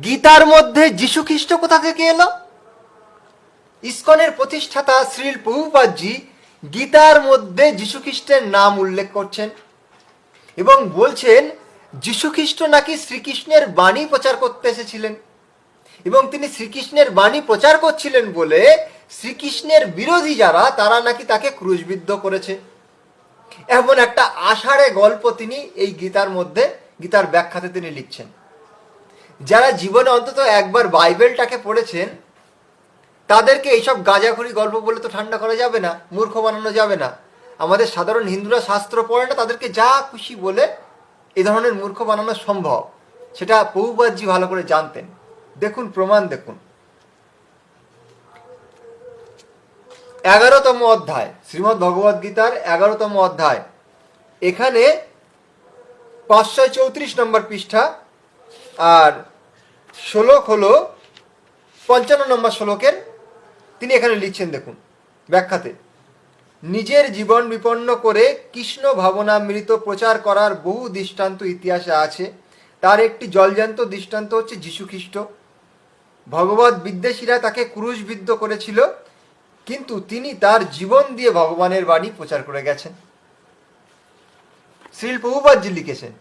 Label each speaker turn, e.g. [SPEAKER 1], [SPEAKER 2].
[SPEAKER 1] গীতার মধ্যে যীশু খ্রিস্ট কোথা থেকে এলো? ইস্কনের প্রতিষ্ঠাতা শ্রীল প্রভুপাদজি গীতার মধ্যে যীশু খ্রিস্টের নাম উল্লেখ করছেন এবং বলছেন, যীশু খ্রিস্ট নাকি শ্রীকৃষ্ণের বাণী প্রচার করতে এসেছিলেন এবং তিনি শ্রীকৃষ্ণের বাণী প্রচার করছিলেন বলে শ্রীকৃষ্ণের বিরোধী যারা, তারা নাকি তাকে ক্রুশবিদ্ধ করেছে? এমন একটা আষাঢ়ে গল্প তিনি এই গীতার মধ্যে, গীতার ব্যাখ্যাতে তিনি লিখছেন। যারা জীবনে অন্তত একবার বাইবেলটাকে পড়েছেন, তাদেরকে এইসব গাঁজাখুরি গল্প বলে তো ঠান্ডা করা যাবে না, মূর্খ বানানো যাবে না। আমাদের সাধারণ হিন্দুরা শাস্ত্র পড়ে না, তাদেরকে যা খুশি বলে এ ধরনের মূর্খ বানানো সম্ভব, সেটা বহুপাতজি ভালো করে জানতেন। দেখুন, প্রমাণ দেখুন। এগারোতম অধ্যায়, শ্রীমদ্ ভগবদ গীতার এগারোতম অধ্যায়। এখানে পাঁচশো চৌত্রিশ নম্বর পৃষ্ঠা, আর শ্লোক হলো পঞ্চান্ন নম্বর শ্লোকের। তিনি এখানে লিখছেন, দেখুন, ব্যাখ্যাতে। নিজের জীবন বিপন্ন করে কৃষ্ণ ভাবনা ভাবনামৃত প্রচার করার বহু দৃষ্টান্ত ইতিহাসে আছে। তার একটি জলজান্ত দৃষ্টান্ত হচ্ছে যীশু খ্রিস্ট ভগবত বিদ্বেষীরা তাকে ক্রুশবিদ্ধ করেছিল, কিন্তু তিনি তার জীবন দিয়ে ভগবানের বাণী প্রচার করে গেছেন। শ্রীল প্রভুপাদজি লিখেছেন